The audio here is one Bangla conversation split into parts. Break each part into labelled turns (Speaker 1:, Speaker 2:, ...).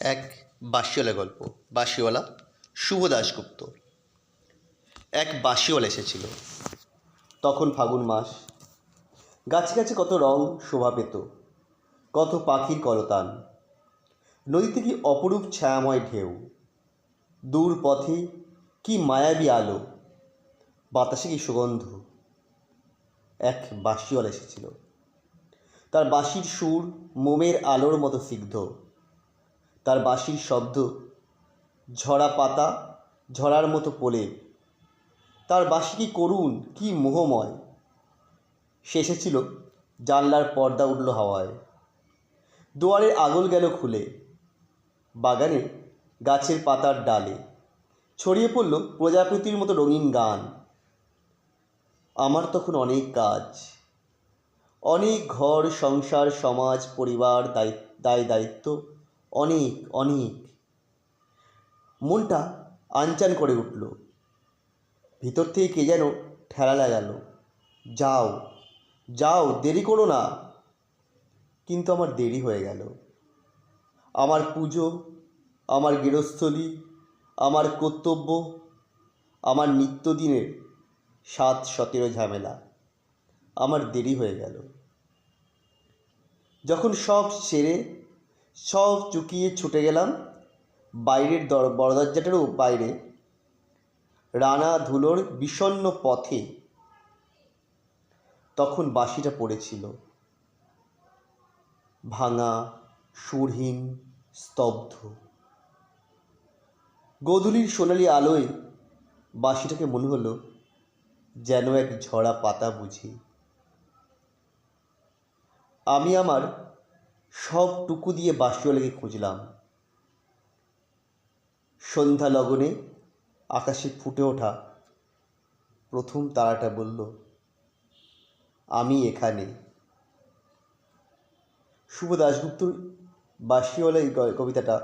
Speaker 1: এক বাঁশিওয়ালা গল্প। বাঁশিওয়ালা শুভ দাশগুপ্ত। এক বাঁশিওয়ালা এসেছিল। তখন ফাগুন মাস। গাছে গাছে কত রং শোভা পেত। কত পাখির কলতান নদীতে কি অপরূপ ছায়াময় ঢেউ। দূর পথে কি মায়াবী আলো। বাতাসে কি সুগন্ধ। এক বাঁশিওয়ালা এসেছিল। তার বাঁশির সুর মোমের আলোর মতো সিগ্ধ তার বাঁশির শব্দ, ঝরা পাতা, ঝরার মতো পোলে। তার বাঁশি কি করুণ, কি মোহময়? সে এসেছিল জানলার পর্দা উঠল হাওয়ায়। দুয়ারের আগল গেল খুলে, বাগানে গাছের পাতার ডালে। ছড়িয়ে পড়ল প্রজাপতির মতো রঙিন গান। আমার তখন অনেক কাজ, অনেক ঘর, সংসার, সমাজ, পরিবার দায় দায় দায়িত্ব অনেক অনেক। মনটা আনচান করে উঠল। ভিতর থেকে কে যেন ঠেলা লাগালো। যাও যাও, দেরি করো না। কিন্তু আমার দেরি হয়ে গেল। আমার পুজো, আমার গৃহস্থলী, আমার কর্তব্য, আমার নিত্যদিনের সাত সতেরো ঝামেলা। আমার দেরি হয়ে গেল। যখন সব সেরে সব চুকিয়ে ছুটে গেলাম বাইরের দর বড় দরজাটারও বাইরে। রানা ধুলোর বিষণ্ন পথে তখন বাঁশিটা পড়েছিল। ভাঙা, সুরহীন, স্তব্ধ। গোধূলির সোনালি আলোয় বাঁশিটাকে মনে হলো যেন এক ঝরা পাতা বুঝি। আমি আমার সব টুকু দিয়ে বাঁশিওয়ালাকে খুঁজলাম। সন্ধ্যা লগনে আকাশে ফুটে ওঠা প্রথম তারাটা বলল, আমি এখানে। শুভ দাশগুপ্তর বাঁশিওয়ালা এই কবিতাটা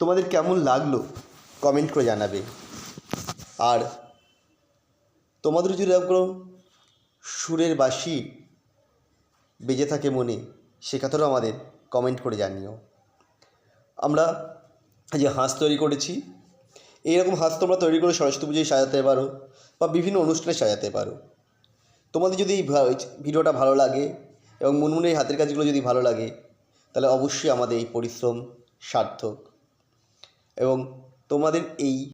Speaker 1: তোমাদের কেমন লাগল কমেন্ট করে জানাবে। আর তোমাদের যদি এরকম সুরের বাসি বেজে থাকে মনে সে কথাটাও আমাদের কমেন্ট করে জানিও। আমরা যে হাঁস তৈরি করেছি, এইরকম হাঁস তোমরা তৈরি করে সরস্বতী পুজোয় সাজাতে পারো বা বিভিন্ন অনুষ্ঠানে সাজাতে পারো। তোমাদের যদি এই ভিডিওটা ভালো লাগে এবং মুনমুনের হাতের কাজগুলো যদি ভালো লাগে, তাহলে অবশ্যই আমাদের এই পরিশ্রম সার্থক। এবং তোমাদের এই